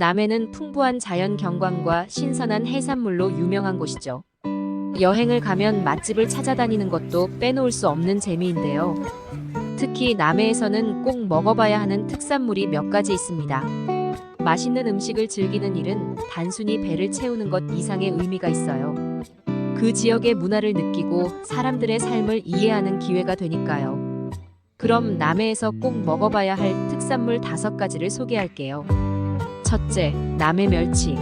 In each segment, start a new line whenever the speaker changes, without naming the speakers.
남해는 풍부한 자연 경관과 신선한 해산물로 유명한 곳이죠. 여행을 가면 맛집을 찾아다니는 것도 빼놓을 수 없는 재미인데요. 특히 남해에서는 꼭 먹어봐야 하는 특산물이 몇 가지 있습니다. 맛있는 음식을 즐기는 일은 단순히 배를 채우는 것 이상의 의미가 있어요. 그 지역의 문화를 느끼고 사람들의 삶을 이해하는 기회가 되니까요. 그럼 남해에서 꼭 먹어봐야 할 특산물 다섯 가지를 소개할게요. 첫째, 남해 멸치.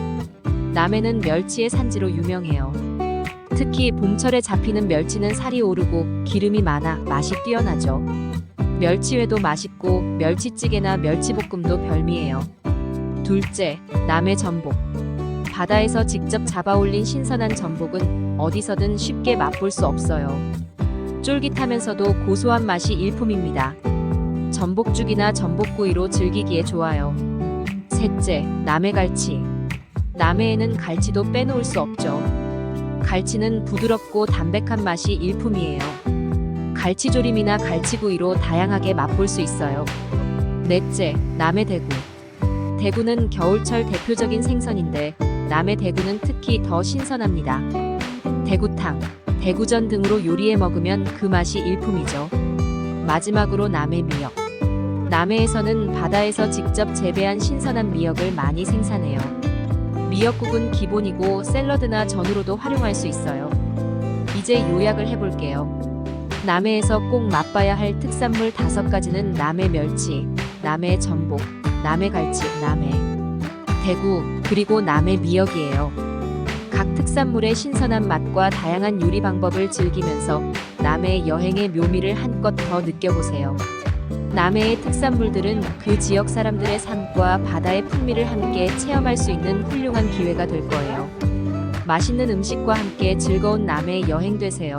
남해는 멸치의 산지로 유명해요. 특히 봄철에 잡히는 멸치는 살이 오르고 기름이 많아 맛이 뛰어나죠. 멸치회도 맛있고 멸치찌개나 멸치볶음도 별미예요. 둘째, 남해 전복. 바다에서 직접 잡아 올린 신선한 전복은 어디서든 쉽게 맛볼 수 없어요. 쫄깃하면서도 고소한 맛이 일품입니다. 전복죽이나 전복구이로 즐기기에 좋아요. 셋째, 남해 갈치. 남해에는 갈치도 빼놓을 수 없죠. 갈치는 부드럽고 담백한 맛이 일품이에요. 갈치조림이나 갈치구이로 다양하게 맛볼 수 있어요. 넷째, 남해 대구. 대구는 겨울철 대표적인 생선인데 남해 대구는 특히 더 신선합니다. 대구탕, 대구전 등으로 요리해 먹으면 그 맛이 일품이죠. 마지막으로 남해 미역. 남해에서는 바다에서 직접 재배한 신선한 미역을 많이 생산해요. 미역국은 기본이고 샐러드나 전으로도 활용할 수 있어요. 이제 요약을 해볼게요. 남해에서 꼭 맛봐야 할 특산물 다섯 가지는 남해 멸치, 남해 전복, 남해 갈치, 남해 대구, 그리고 남해 미역이에요. 각 특산물의 신선한 맛과 다양한 요리 방법을 즐기면서 남해 여행의 묘미를 한껏 더 느껴보세요. 남해의 특산물들은 그 지역 사람들의 삶과 바다의 풍미를 함께 체험할 수 있는 훌륭한 기회가 될 거예요. 맛있는 음식과 함께 즐거운 남해 여행 되세요.